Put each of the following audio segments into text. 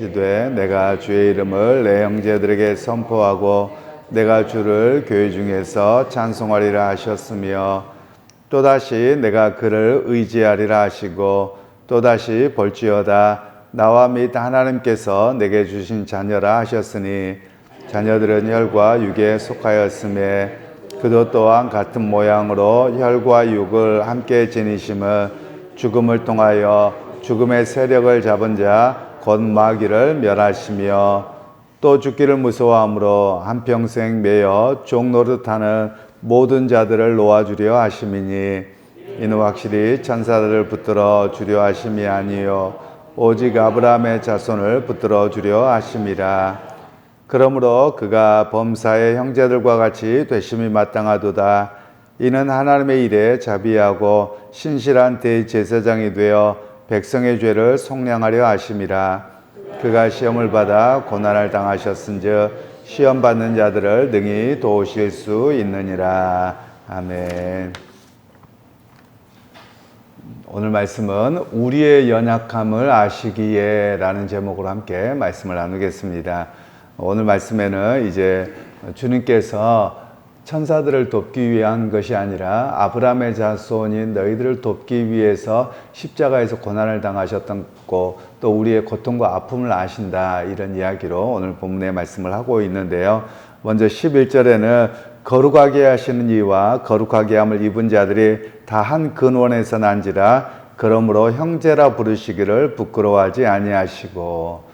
이르시되 내가 주의 이름을 내 형제들에게 선포하고 내가 주를 교회 중에서 찬송하리라 하셨으며 또다시 내가 그를 의지하리라 하시고 또다시 볼지어다 나와 및 하나님께서 내게 주신 자녀라 하셨으니 자녀들은 혈과 육에 속하였음에 그도 또한 같은 모양으로 혈과 육을 함께 지니심을 죽음을 통하여 죽음의 세력을 잡은 자 곧 마귀를 멸하시며 또 죽기를 무서워함으로 한평생 매여 종노릇하는 모든 자들을 놓아주려 하심이니 이는 확실히 천사들을 붙들어 주려 하심이 아니요 오직 아브라함의 자손을 붙들어 주려 하심이라. 그러므로 그가 범사의 형제들과 같이 되심이 마땅하도다. 이는 하나님의 일에 자비하고 신실한 대제사장이 되어 백성의 죄를 속량하려 하심이라 그가 시험을 받아 고난을 당하셨은즉 시험 받는 자들을 능히 도우실 수 있느니라 아멘. 오늘 말씀은 우리의 연약함을 아시기에라는 제목으로 함께 말씀을 나누겠습니다. 오늘 말씀에는 이제 주님께서 천사들을 돕기 위한 것이 아니라 아브라함의 자손인 너희들을 돕기 위해서 십자가에서 고난을 당하셨던 또 우리의 고통과 아픔을 아신다 이런 이야기로 오늘 본문의 말씀을 하고 있는데요. 먼저 11절에는 거룩하게 하시는 이와 거룩하게 함을 입은 자들이 다 한 근원에서 난지라 그러므로 형제라 부르시기를 부끄러워하지 아니하시고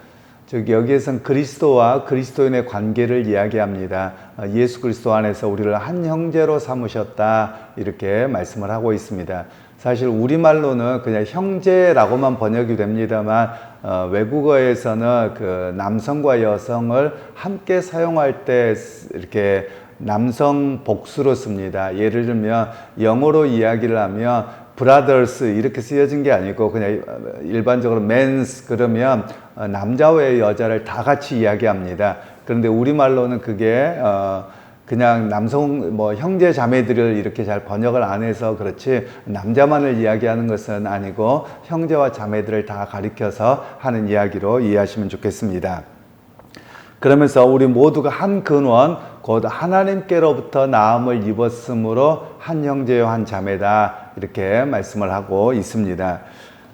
즉 여기에선 그리스도와 그리스도인의 관계를 이야기합니다. 예수 그리스도 안에서 우리를 한 형제로 삼으셨다 이렇게 말씀을 하고 있습니다. 사실 우리말로는 그냥 형제라고만 번역이 됩니다만 어, 외국어에서는 그 남성과 여성을 함께 사용할 때 이렇게 남성 복수로 씁니다. 예를 들면 영어로 이야기를 하면 brothers 이렇게 쓰여진 게 아니고 그냥 일반적으로 men's 그러면 남자와 여자를 다 같이 이야기합니다. 그런데 우리말로는 그게 어 그냥 남성 뭐 형제 자매들을 이렇게 잘 번역을 안 해서 그렇지 남자만을 이야기하는 것은 아니고 형제와 자매들을 다 가리켜서 하는 이야기로 이해하시면 좋겠습니다. 그러면서 우리 모두가 한 근원 곧 하나님께로부터 나음을 입었으므로 한 형제요 한 자매다 이렇게 말씀을 하고 있습니다.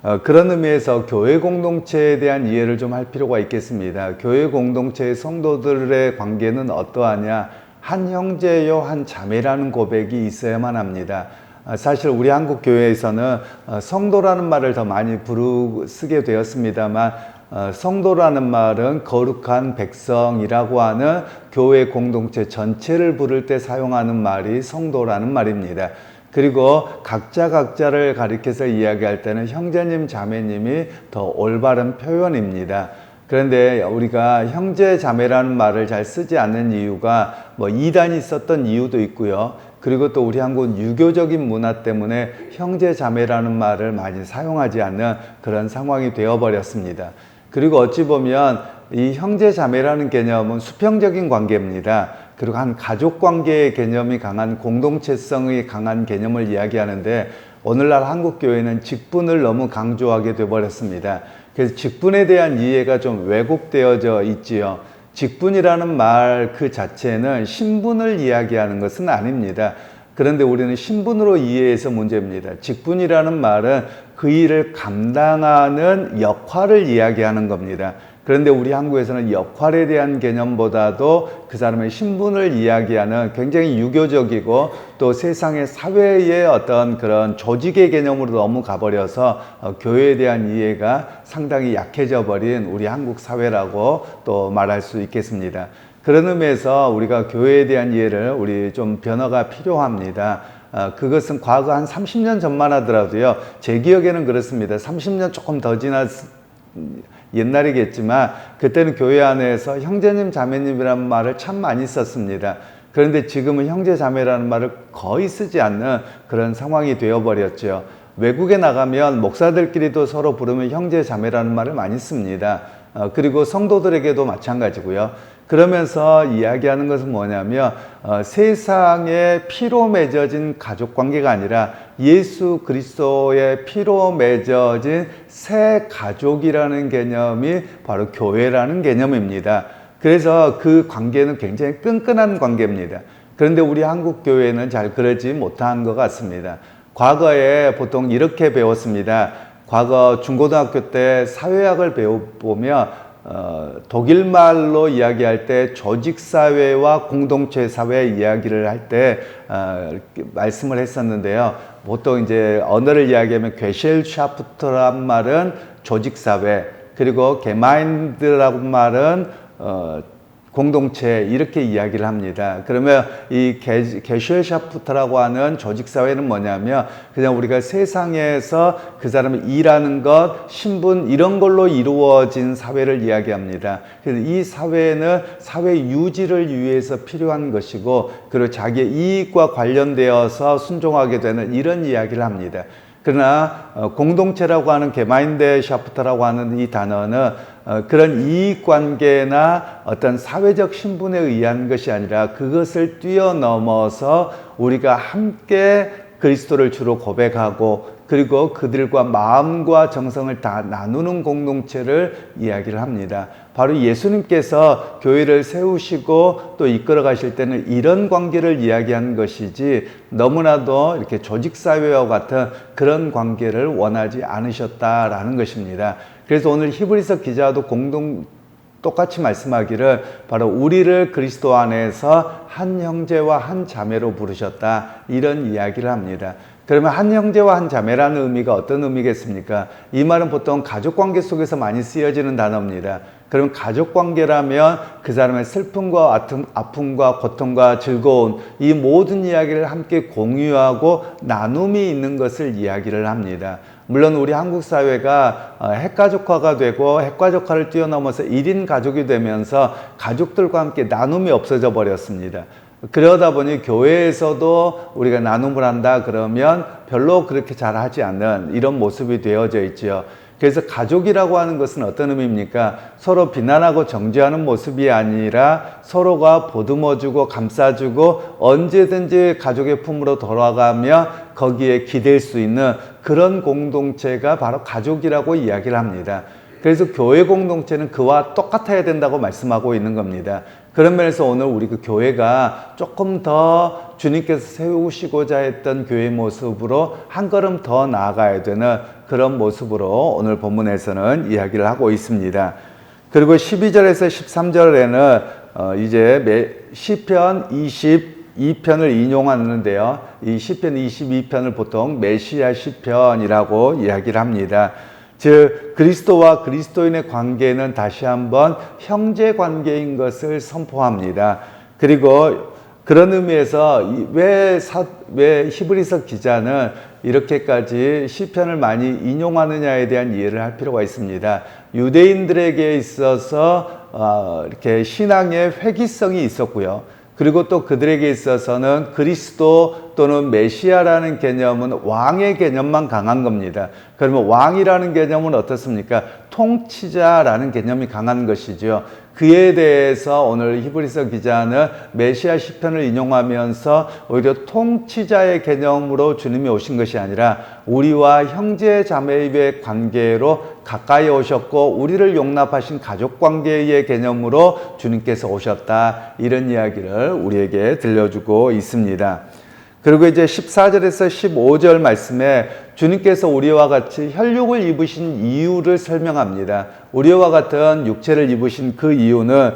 어, 그런 의미에서 교회 공동체에 대한 이해를 좀 할 필요가 있겠습니다. 교회 공동체의 성도들의 관계는 어떠하냐? 한 형제요 한 자매라는 고백이 있어야만 합니다. 어, 사실 우리 한국 교회에서는 어, 성도라는 말을 더 많이 부르 쓰게 되었습니다만 어, 성도라는 말은 거룩한 백성이라고 하는 교회 공동체 전체를 부를 때 사용하는 말이 성도라는 말입니다. 그리고 각자 각자를 가리켜서 이야기할 때는 형제님, 자매님이 더 올바른 표현입니다. 그런데 우리가 형제 자매라는 말을 잘 쓰지 않는 이유가 뭐 이단이 썼던 이유도 있고요. 그리고 또 우리 한국 유교적인 문화 때문에 형제 자매라는 말을 많이 사용하지 않는 그런 상황이 되어 버렸습니다. 그리고 어찌 보면 이 형제 자매라는 개념은 수평적인 관계입니다. 그리고 한 가족 관계의 개념이 강한 공동체성이 강한 개념을 이야기하는데 오늘날 한국 교회는 직분을 너무 강조하게 돼 버렸습니다. 그래서 직분에 대한 이해가 좀 왜곡되어져 있지요. 직분이라는 말 그 자체는 신분을 이야기하는 것은 아닙니다. 그런데 우리는 신분으로 이해해서 문제입니다. 직분이라는 말은 그 일을 감당하는 역할을 이야기하는 겁니다. 그런데 우리 한국에서는 역할에 대한 개념보다도 그 사람의 신분을 이야기하는 굉장히 유교적이고 또 세상의 사회의 어떤 그런 조직의 개념으로 너무 가버려서 어, 교회에 대한 이해가 상당히 약해져 버린 우리 한국 사회라고 또 말할 수 있겠습니다. 그런 의미에서 우리가 교회에 대한 이해를 우리 좀 변화가 필요합니다. 어, 그것은 과거 한 30년 전만 하더라도요. 제 기억에는 그렇습니다. 30년 조금 더 지났 옛날이겠지만 그때는 교회 안에서 형제님 자매님이라는 말을 참 많이 썼습니다. 그런데 지금은 형제 자매라는 말을 거의 쓰지 않는 그런 상황이 되어버렸죠. 외국에 나가면 목사들끼리도 서로 부르면 형제 자매라는 말을 많이 씁니다. 어, 그리고 성도들에게도 마찬가지고요. 그러면서 이야기하는 것은 뭐냐면 어, 세상에 피로 맺어진 가족 관계가 아니라 예수 그리스도의 피로 맺어진 새 가족이라는 개념이 바로 교회라는 개념입니다. 그래서 그 관계는 굉장히 끈끈한 관계입니다. 그런데 우리 한국 교회는 잘 그러지 못한 것 같습니다. 과거에 보통 이렇게 배웠습니다. 과거 중고등학교 때 사회학을 배워보면 어, 독일 말로 이야기할 때 조직 사회와 공동체 사회 이야기를 할때 어, 말씀을 했었는데요. 보통 이제 언어를 이야기하면 괴쉘샤프트란 말은 조직 사회 그리고 게마인드라고 말은 어, 공동체 이렇게 이야기를 합니다. 그러면 이 게쉘샤프트라고 하는 조직 사회는 뭐냐면 그냥 우리가 세상에서 그 사람이 일하는 것, 신분 이런 걸로 이루어진 사회를 이야기합니다. 그래서 이 사회는 사회 유지를 위해서 필요한 것이고 그리고 자기의 이익과 관련되어서 순종하게 되는 이런 이야기를 합니다. 그러나 어, 공동체라고 하는 개마인드 샤프트라고 하는 이 단어는 어, 그런 이익 관계나 어떤 사회적 신분에 의한 것이 아니라 그것을 뛰어넘어서 우리가 함께 그리스도를 주로 고백하고 그리고 그들과 마음과 정성을 다 나누는 공동체를 이야기를 합니다. 바로 예수님께서 교회를 세우시고 또 이끌어 가실 때는 이런 관계를 이야기한 것이지 너무나도 이렇게 조직사회와 같은 그런 관계를 원하지 않으셨다라는 것입니다. 그래서 오늘 히브리서 기자도 공동 똑같이 말씀하기를 바로 우리를 그리스도 안에서 한 형제와 한 자매로 부르셨다 이런 이야기를 합니다. 그러면 한 형제와 한 자매라는 의미가 어떤 의미겠습니까? 이 말은 보통 가족 관계 속에서 많이 쓰여지는 단어입니다. 그럼 가족 관계라면 그 사람의 슬픔과 아픔, 아픔과 고통과 즐거운 이 모든 이야기를 함께 공유하고 나눔이 있는 것을 이야기를 합니다. 물론 우리 한국 사회가 어, 핵가족화가 되고 핵가족화를 뛰어넘어서 1인 가족이 되면서 가족들과 함께 나눔이 없어져 버렸습니다. 그러다 보니 교회에서도 우리가 나눔을 한다 그러면 별로 그렇게 잘 하지 않는 이런 모습이 되어져 있지요. 그래서 가족이라고 하는 것은 어떤 의미입니까? 서로 비난하고 정죄하는 모습이 아니라 서로가 보듬어주고 감싸주고 언제든지 가족의 품으로 돌아가며 거기에 기댈 수 있는 그런 공동체가 바로 가족이라고 이야기를 합니다. 그래서 교회 공동체는 그와 똑같아야 된다고 말씀하고 있는 겁니다. 그런 면에서 오늘 우리 그 교회가 조금 더 주님께서 세우시고자 했던 교회 모습으로 한 걸음 더 나아가야 되는 그런 모습으로 오늘 본문에서는 이야기를 하고 있습니다. 그리고 12절에서 13절에는 어 이제 시편 22편을 인용하는데요. 이 시편 22편을 보통 메시아 시편이라고 이야기를 합니다. 즉 그리스도와 그리스도인의 관계는 다시 한번 형제 관계인 것을 선포합니다. 그리고 그런 의미에서 왜, 사, 왜 히브리서 기자는 이렇게까지 시편을 많이 인용하느냐에 대한 이해를 할 필요가 있습니다. 유대인들에게 있어서 어, 이렇게 신앙의 회기성이 있었고요. 그리고 또 그들에게 있어서는 그리스도 또는 메시아라는 개념은 왕의 개념만 강한 겁니다. 그러면 왕이라는 개념은 어떻습니까? 통치자라는 개념이 강한 것이죠. 그에 대해서 오늘 히브리서 기자는 메시아 시편을 인용하면서 오히려 통치자의 개념으로 주님이 오신 것이 아니라 우리와 형제 자매의 관계로 가까이 오셨고 우리를 용납하신 가족 관계의 개념으로 주님께서 오셨다. 이런 이야기를 우리에게 들려주고 있습니다. 그리고 이제 14절에서 15절 말씀에 주님께서 우리와 같이 혈육을 입으신 이유를 설명합니다. 우리와 같은 육체를 입으신 그 이유는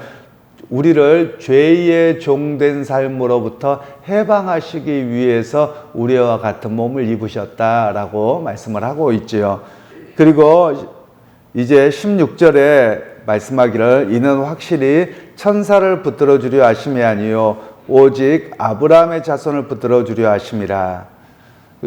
우리를 죄의 종된 삶으로부터 해방하시기 위해서 우리와 같은 몸을 입으셨다라고 말씀을 하고 있지요. 그리고 이제 16절에 말씀하기를 이는 확실히 천사를 붙들어 주려 하심이 아니요 오직 아브라함의 자손을 붙들어 주려 하심이라.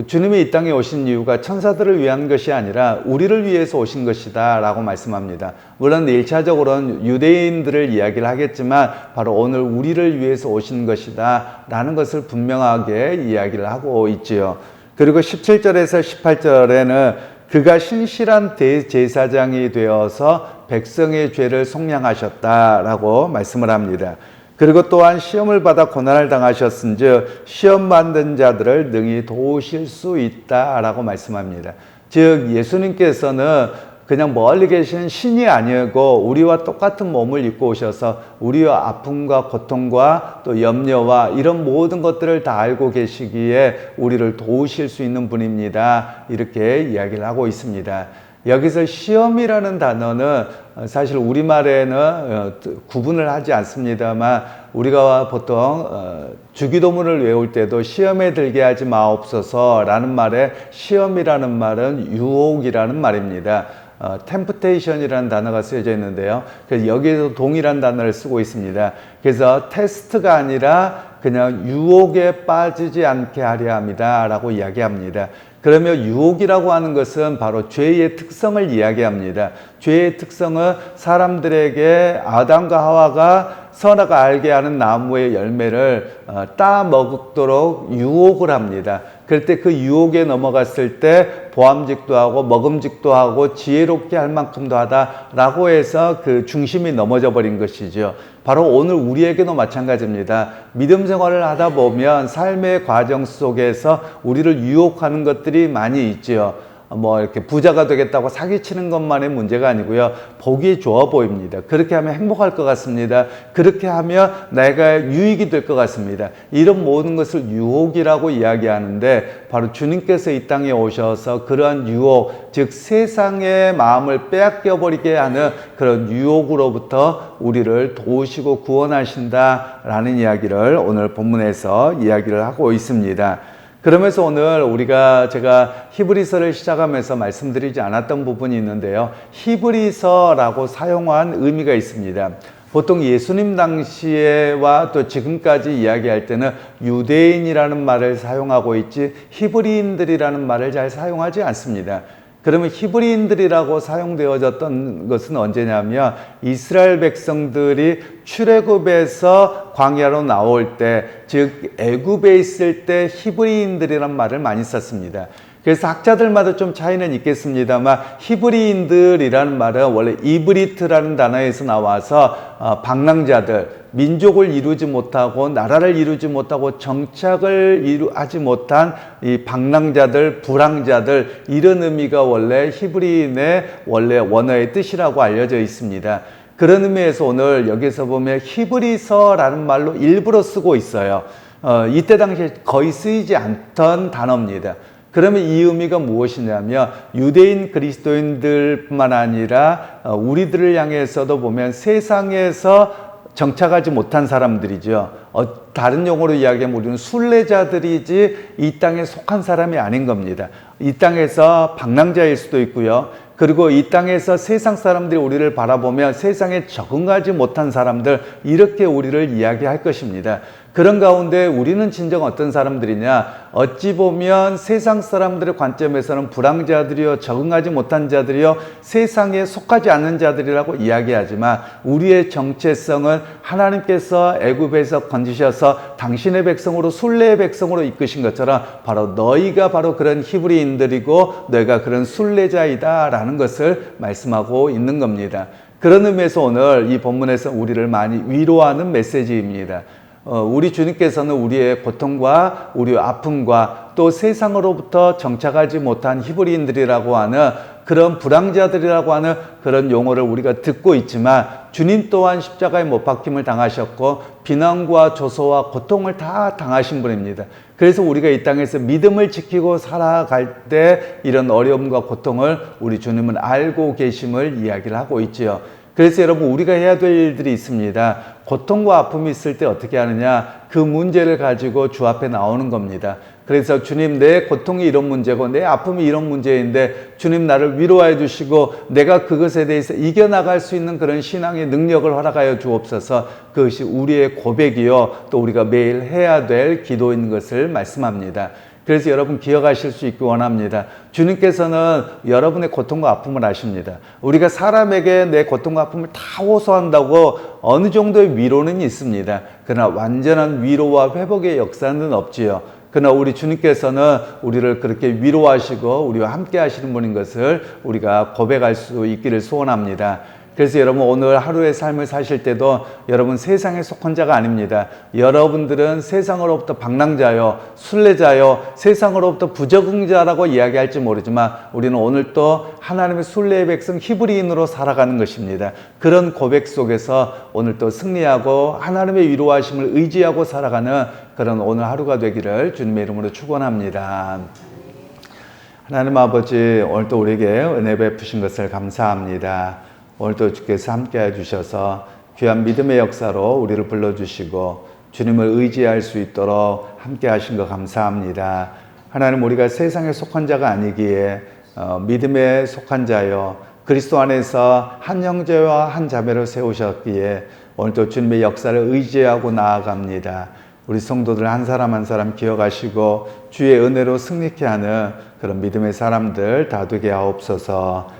주님이 이 땅에 오신 이유가 천사들을 위한 것이 아니라 우리를 위해서 오신 것이다 라고 말씀합니다. 물론 1차적으로는 유대인들을 이야기를 하겠지만 바로 오늘 우리를 위해서 오신 것이다 라는 것을 분명하게 이야기를 하고 있지요. 그리고 17절에서 18절에는 그가 신실한 대제사장이 되어서 백성의 죄를 속량하셨다 라고 말씀을 합니다. 그리고 또한 시험을 받아 고난을 당하셨은즉 시험 만든 자들을 능히 도우실 수 있다라고 말씀합니다. 즉 예수님께서는 그냥 멀리 계신 신이 아니고 우리와 똑같은 몸을 입고 오셔서 우리와 아픔과 고통과 또 염려와 이런 모든 것들을 다 알고 계시기에 우리를 도우실 수 있는 분입니다. 이렇게 이야기를 하고 있습니다. 여기서 시험이라는 단어는 사실 우리말에는 어, 구분을 하지 않습니다만 우리가 보통 어, 주기도문을 외울 때도 시험에 들게 하지 마옵소서 라는 말에 시험이라는 말은 유혹이라는 말입니다. 어, temptation이라는 단어가 쓰여져 있는데요. 그래서 여기에도 동일한 단어를 쓰고 있습니다. 그래서 테스트가 아니라 그냥 유혹에 빠지지 않게 하려 합니다 라고 이야기합니다. 그러면 유혹이라고 하는 것은 바로 죄의 특성을 이야기합니다. 죄의 특성은 사람들에게 아담과 하와가 선악을 알게 하는 나무의 열매를 어, 따 먹도록 유혹을 합니다. 그럴 때 그 유혹에 넘어갔을 때 보암직도 하고 먹음직도 하고 지혜롭게 할 만큼도 하다라고 해서 그 중심이 넘어져 버린 것이죠. 바로 오늘 우리에게도 마찬가지입니다. 믿음 생활을 하다 보면 삶의 과정 속에서 우리를 유혹하는 것들이 많이 있지요. 뭐 이렇게 부자가 되겠다고 사기치는 것만의 문제가 아니고요. 보기 좋아 보입니다. 그렇게 하면 행복할 것 같습니다. 그렇게 하면 내가 유익이 될 것 같습니다. 이런 모든 것을 유혹이라고 이야기하는데 바로 주님께서 이 땅에 오셔서 그러한 유혹, 즉 세상의 마음을 빼앗겨 버리게 하는 그런 유혹으로부터 우리를 도우시고 구원하신다라는 이야기를 오늘 본문에서 이야기를 하고 있습니다. 그러면서 오늘 우리가 제가 히브리서를 시작하면서 말씀드리지 않았던 부분이 있는데요. 히브리서라고 사용한 의미가 있습니다. 보통 예수님 당시에와 또 지금까지 이야기할 때는 유대인이라는 말을 사용하고 있지 히브리인들이라는 말을 잘 사용하지 않습니다. 그러면 히브리인들이라고 사용되어졌던 것은 언제냐면 이스라엘 백성들이 출애굽에서 광야로 나올 때, 즉 애굽에 있을 때 히브리인들이란 말을 많이 썼습니다. 그래서 학자들마다 좀 차이는 있겠습니다만 히브리인들이라는 말은 원래 이브리트라는 단어에서 나와서 어, 방랑자들, 민족을 이루지 못하고 나라를 이루지 못하고 정착을 이루 하지 못한 이 방랑자들, 불황자들 이런 의미가 원래 히브리인의 원래 원어의 뜻이라고 알려져 있습니다. 그런 의미에서 오늘 여기서 보면 히브리서라는 말로 일부러 쓰고 있어요. 어, 이때 당시에 거의 쓰이지 않던 단어입니다. 그러면 이 의미가 무엇이냐면 유대인 그리스도인들뿐만 아니라 어, 우리들을 향해서도 보면 세상에서 정착하지 못한 사람들이죠. 어, 다른 용어로 이야기하면 우리는 순례자들이지 이 땅에 속한 사람이 아닌 겁니다. 이 땅에서 방랑자일 수도 있고요. 그리고 이 땅에서 세상 사람들이 우리를 바라보면 세상에 적응하지 못한 사람들 이렇게 우리를 이야기할 것입니다. 그런 가운데 우리는 진정 어떤 사람들이냐? 어찌 보면 세상 사람들의 관점에서는 불황자들이요, 적응하지 못한 자들이요, 세상에 속하지 않는 자들이라고 이야기하지만 우리의 정체성은 하나님께서 애굽에서 건지셔서 당신의 백성으로 순례의 백성으로 이끄신 것처럼 바로 너희가 바로 그런 히브리인들이고 너희가 그런 순례자이다라는 것을 말씀하고 있는 겁니다. 그런 의미에서 오늘 이 본문에서 우리를 많이 위로하는 메시지입니다. 어, 우리 주님께서는 우리의 고통과 우리의 아픔과 또 세상으로부터 정착하지 못한 히브리인들이라고 하는 그런 불황자들이라고 하는 그런 용어를 우리가 듣고 있지만 주님 또한 십자가에 못 박힘을 당하셨고 비난과 조소와 고통을 다 당하신 분입니다. 그래서 우리가 이 땅에서 믿음을 지키고 살아갈 때 이런 어려움과 고통을 우리 주님은 알고 계심을 이야기를 하고 있지요. 그래서 여러분 우리가 해야 될 일들이 있습니다. 고통과 아픔이 있을 때 어떻게 하느냐? 그 문제를 가지고 주 앞에 나오는 겁니다. 그래서 주님 내 고통이 이런 문제고 내 아픔이 이런 문제인데 주님 나를 위로해 주시고 내가 그것에 대해서 이겨나갈 수 있는 그런 신앙의 능력을 허락하여 주옵소서 그것이 우리의 고백이요 또 우리가 매일 해야 될 기도인 것을 말씀합니다. 그래서 여러분 기억하실 수 있기 원합니다. 주님께서는 여러분의 고통과 아픔을 아십니다. 우리가 사람에게 내 고통과 아픔을 다 호소한다고 어느 정도의 위로는 있습니다. 그러나 완전한 위로와 회복의 역사는 없지요. 그러나 우리 주님께서는 우리를 그렇게 위로하시고 우리와 함께 하시는 분인 것을 우리가 고백할 수 있기를 소원합니다. 그래서 여러분 오늘 하루의 삶을 사실 때도 여러분 세상에 속한 자가 아닙니다. 여러분들은 세상으로부터 방랑자요, 순례자요, 세상으로부터 부적응자라고 이야기할지 모르지만 우리는 오늘 또 하나님의 순례의 백성 히브리인으로 살아가는 것입니다. 그런 고백 속에서 오늘 또 승리하고 하나님의 위로하심을 의지하고 살아가는 그런 오늘 하루가 되기를 주님의 이름으로 축원합니다. 하나님 아버지 오늘 또 우리에게 은혜 베푸신 것을 감사합니다. 오늘도 주께서 함께해 주셔서 귀한 믿음의 역사로 우리를 불러주시고 주님을 의지할 수 있도록 함께하신 것 감사합니다. 하나님 우리가 세상에 속한 자가 아니기에 어, 믿음에 속한 자요 그리스도 안에서 한 형제와 한 자매를 세우셨기에 오늘도 주님의 역사를 의지하고 나아갑니다. 우리 성도들 한 사람 한 사람 기억하시고 주의 은혜로 승리케 하는 그런 믿음의 사람들 다 되게 하옵소서.